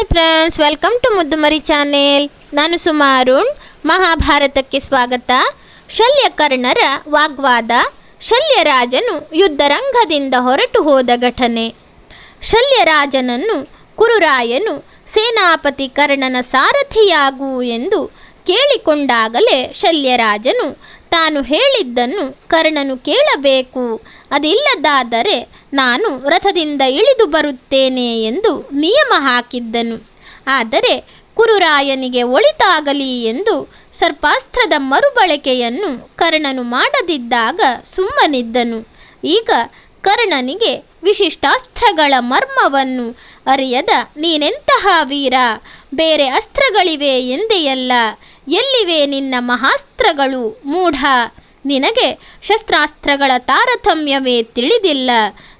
Hi friends, welcome to ಮುದ್ದುಮರಿ channel. ನಾನು ಸುಮಾರುಣ್ ಮಹಾಭಾರತಕ್ಕೆ ಸ್ವಾಗತ. ಶಲ್ಯಕರ್ಣರ ವಾಗ್ವಾದ. ಶಲ್ಯರಾಜನು ಯುದ್ಧರಂಗದಿಂದ ಹೊರಟು ಹೋದ ಘಟನೆ. ಶಲ್ಯರಾಜನನ್ನು ಕುರುರಾಯನು ಸೇನಾಪತಿ ಕರ್ಣನ ಸಾರಥಿಯಾಗು ಎಂದು ಕೇಳಿಕೊಂಡಾಗಲೇ ಶಲ್ಯರಾಜನು ತಾನು ಹೇಳಿದ್ದನ್ನು ಕರ್ಣನು ಕೇಳಬೇಕು. ಅದಿಲ್ಲದಾದರೆ ನಾನು ರಥದಿಂದ ಇಳಿದು ಬರುತ್ತೇನೆ ಎಂದು ನಿಯಮ ಹಾಕಿದ್ದನು. ಆದರೆ ಕುರುರಾಯನಿಗೆ ಒಳಿತಾಗಲಿ ಎಂದು ಸರ್ಪಾಸ್ತ್ರದ ಮರುಬಳಕೆಯನ್ನು ಕರ್ಣನು ಮಾಡದಿದ್ದಾಗ ಸುಮ್ಮನಿದ್ದನು. ಈಗ ಕರ್ಣನಿಗೆ ವಿಶಿಷ್ಟಾಸ್ತ್ರಗಳ ಮರ್ಮವನ್ನು ಅರಿಯದ, ನೀನೆಂತಹ ವೀರ? ಬೇರೆ ಅಸ್ತ್ರಗಳಿವೆ ಎಂದೆಯಲ್ಲ? ಎಲ್ಲಿವೆ ನಿನ್ನ ಮಹಾಸ್ತ್ರಗಳು? ಮೂಢ! ನಿನಗೆ ಶಸ್ತ್ರಾಸ್ತ್ರಗಳ ತಾರತಮ್ಯವೇ ತಿಳಿದಿಲ್ಲ.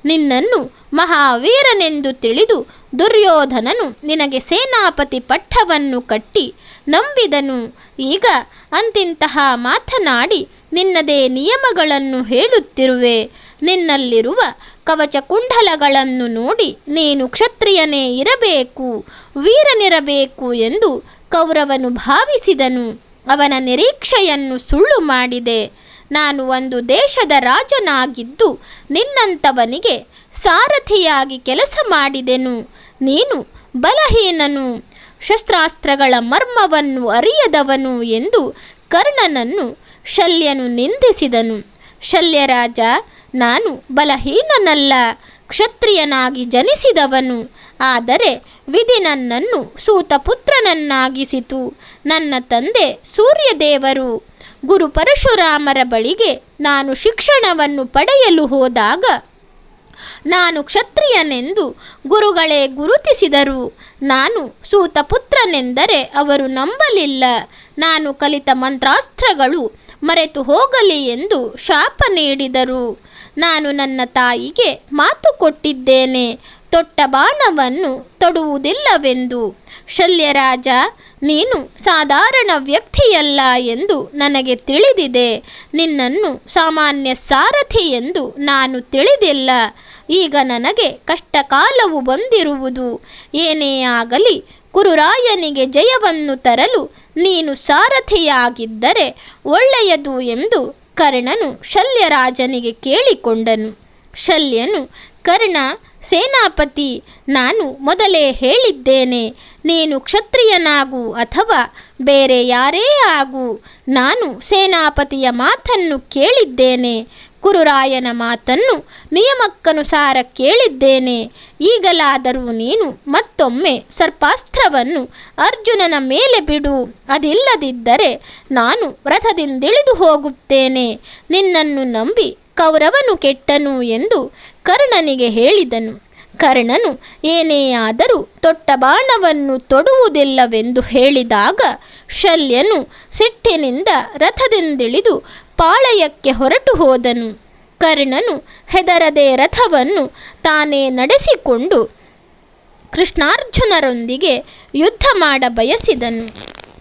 ನಿನ್ನನ್ನು ಮಹಾವೀರನೆಂದು ತಿಳಿದು ದುರ್ಯೋಧನನು ನಿನಗೆ ಸೇನಾಪತಿ ಪಟ್ಟವನ್ನು ಕಟ್ಟಿ ನಂಬಿದನು. ಈಗ ಅಂತಿಂತಹ ಮಾತನಾಡಿ ನಿನ್ನದೇ ನಿಯಮಗಳನ್ನು ಹೇಳುತ್ತಿರುವೆ. ನಿನ್ನಲ್ಲಿರುವ ಕವಚ ಕುಂಡಲಗಳನ್ನು ನೋಡಿ ನೀನು ಕ್ಷತ್ರಿಯನೇ ಇರಬೇಕು, ವೀರನಿರಬೇಕು ಎಂದು ಕೌರವನು ಭಾವಿಸಿದನು. ಅವನ ನಿರೀಕ್ಷೆಯನ್ನು ಸುಳ್ಳು ಮಾಡಿದೆ. ನಾನು ಒಂದು ದೇಶದ ರಾಜನಾಗಿದ್ದು ನಿನ್ನಂಥವನಿಗೆ ಸಾರಥಿಯಾಗಿ ಕೆಲಸ ಮಾಡಿದೆನು. ನೀನು ಬಲಹೀನನು, ಶಸ್ತ್ರಾಸ್ತ್ರಗಳ ಮರ್ಮವನ್ನು ಅರಿಯದವನು ಎಂದು ಕರ್ಣನನ್ನು ಶಲ್ಯನು ನಿಂದಿಸಿದನು. ಶಲ್ಯರಾಜ, ನಾನು ಬಲಹೀನನಲ್ಲ, ಕ್ಷತ್ರಿಯನಾಗಿ ಜನಿಸಿದವನು. ಆದರೆ ವಿಧಿ ನನ್ನನ್ನು ಸೂತಪುತ್ರನನ್ನಾಗಿಸಿತು. ನನ್ನ ತಂದೆ ಸೂರ್ಯದೇವರು. ಗುರು ಪರಶುರಾಮರ ಬಳಿಗೆ ನಾನು ಶಿಕ್ಷಣವನ್ನು ಪಡೆಯಲು ಹೋದಾಗ ನಾನು ಕ್ಷತ್ರಿಯನೆಂದು ಗುರುಗಳೇ ಗುರುತಿಸಿದರು. ನಾನು ಸೂತಪುತ್ರನೆಂದರೆ ಅವರು ನಂಬಲಿಲ್ಲ. ನಾನು ಕಲಿತ ಮಂತ್ರಾಸ್ತ್ರಗಳು ಮರೆತು ಹೋಗಲಿ ಎಂದು ಶಾಪ ನೀಡಿದರು. ನಾನು ನನ್ನ ತಾಯಿಗೆ ಮಾತು ಕೊಟ್ಟಿದ್ದೇನೆ. ತೊಟ್ಟ ಬಾಣವನ್ನು ತೊಡುವುದಿಲ್ಲವೆಂದು. ಶಲ್ಯರಾಜ ನೀನು ಸಾಧಾರಣ ವ್ಯಕ್ತಿಯಲ್ಲ ಎಂದು ನನಗೆ ತಿಳಿದಿದೆ. ನಿನ್ನನ್ನು ಸಾಮಾನ್ಯ ಸಾರಥಿ ಎಂದು ನಾನು ತಿಳಿದಿಲ್ಲ. ಈಗ ನನಗೆ ಕಷ್ಟಕಾಲವು ಬಂದಿರುವುದು. ಏನೇ ಆಗಲಿ ಕುರುರಾಯನಿಗೆ ಜಯವನ್ನು ತರಲು ನೀನು ಸಾರಥಿಯಾಗಿದ್ದರೆ ಒಳ್ಳೆಯದು ಎಂದು ಕರ್ಣನು ಶಲ್ಯರಾಜನಿಗೆ ಕೇಳಿಕೊಂಡನು. ಶಲ್ಯನು ಕರ್ಣ ಸೇನಾಪತಿ, ನಾನು ಮೊದಲೇ ಹೇಳಿದ್ದೇನೆ, ನೀನು ಕ್ಷತ್ರಿಯನಾಗು ಅಥವಾ ಬೇರೆ ಯಾರೇ ಆಗು, ನಾನು ಸೇನಾಪತಿಯ ಮಾತನ್ನು ಕೇಳಿದ್ದೇನೆ, ಕುರುರಾಯನ ಮಾತನ್ನು ನಿಯಮಕ್ಕನುಸಾರ ಕೇಳಿದ್ದೇನೆ, ಈಗಲಾದರೂ ನೀನು ಮತ್ತೊಮ್ಮೆ ಸರ್ಪಾಸ್ತ್ರವನ್ನು ಅರ್ಜುನನ ಮೇಲೆ ಬಿಡು, ಅದಿಲ್ಲದಿದ್ದರೆ ನಾನು ರಥದಿಂದಿಳಿದು ಹೋಗುತ್ತೇನೆ, ನಿನ್ನನ್ನು ನಂಬಿ ಕೌರವನು ಕೆಟ್ಟನು ಎಂದು ಕರ್ಣನಿಗೆ ಹೇಳಿದನು, ಕರ್ಣನು ಏನೇ ಆದರೂ ತೊಟ್ಟ ಬಾಣವನ್ನು ತೊಡುವುದಿಲ್ಲವೆಂದು ಹೇಳಿದಾಗ ಶಲ್ಯನು ಸಿಟ್ಟಿನಿಂದ ರಥದಿಂದಿಳಿದು ಪಾಳಯಕ್ಕೆ ಹೊರಟು ಹೋದನು. ಕರ್ಣನು ಹೆದರದೆ ರಥವನ್ನು ತಾನೇ ನಡೆಸಿಕೊಂಡು ಕೃಷ್ಣಾರ್ಜುನರೊಂದಿಗೆ ಯುದ್ಧ ಮಾಡ ಬಯಸಿದನು.